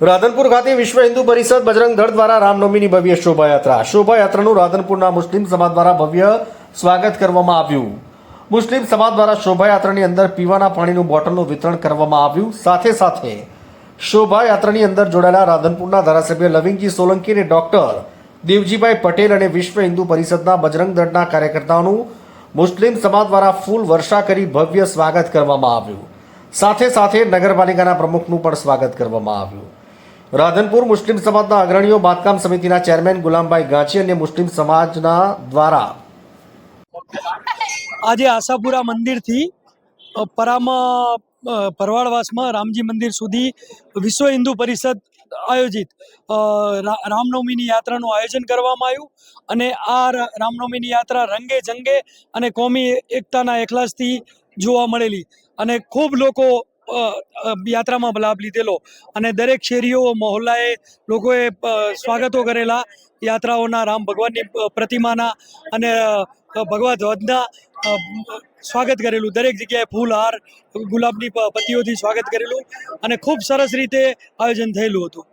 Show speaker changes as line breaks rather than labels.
રાધનપુર ખાતે વિશ્વ હિન્દુ પરિષદ બજરંગ દળ દ્વારા રામનવમીની ભવ્ય શોભાયાત્રા. શોભાયાત્રાનું રાધનપુરના મુસ્લિમ સમાજ દ્વારા ભવ્ય સ્વાગત કરવામાં આવ્યું. મુસ્લિમ સમાજ દ્વારા શોભાયાત્રાની અંદર પીવાના પાણીનું બોટલનું વિતરણ કરવામાં આવ્યું. સાથે સાથે શોભાયાત્રાની અંદર જોડાયેલા રાધનપુરના ધારાસભ્ય લવિંગજી સોલંકી અને ડોક્ટર દેવજીભાઈ પટેલ અને વિશ્વ હિન્દુ પરિષદના બજરંગ દળના કાર્યકર્તાઓનું મુસ્લિમ સમાજ દ્વારા ફૂલ વર્ષા કરી ભવ્ય સ્વાગત કરવામાં આવ્યું. સાથે સાથે નગરપાલિકાના પ્રમુખનું પણ સ્વાગત કરવામાં આવ્યું. રાધનપુર મુસ્લિમ સમાજના અગ્રણીઓ બાંધકામ સમિતિના ચેરમેન ગુલામભાઈ ગાંચી અને મુસ્લિમ સમાજના દ્વારા
આજે આશાપુરા મંદિરથી પરામા અ, રામજી મંદિર સુધી વિશ્વ હિન્દુ પરિષદ આયોજિત રામનવમીની યાત્રાનું આયોજન કરવામાં આવ્યું અને આ રામનવમીની યાત્રા રંગે જંગે અને કોમી એકતાના એખલાસથી જોવા મળેલી અને ખૂબ લોકો યાત્રામાં લાભ લીધેલો. અને દરેક શેરીઓ, મહોલ્લાએ લોકોએ સ્વાગતો કરેલા યાત્રાઓના રામ ભગવાનની પ્રતિમાના અને ભગવા ધ્વજના સ્વાગત કરેલું. દરેક જગ્યાએ ફૂલ હાર, ગુલાબની પત્તીઓથી સ્વાગત કરેલું અને ખૂબ સરસ રીતે આયોજન થયેલું હતું.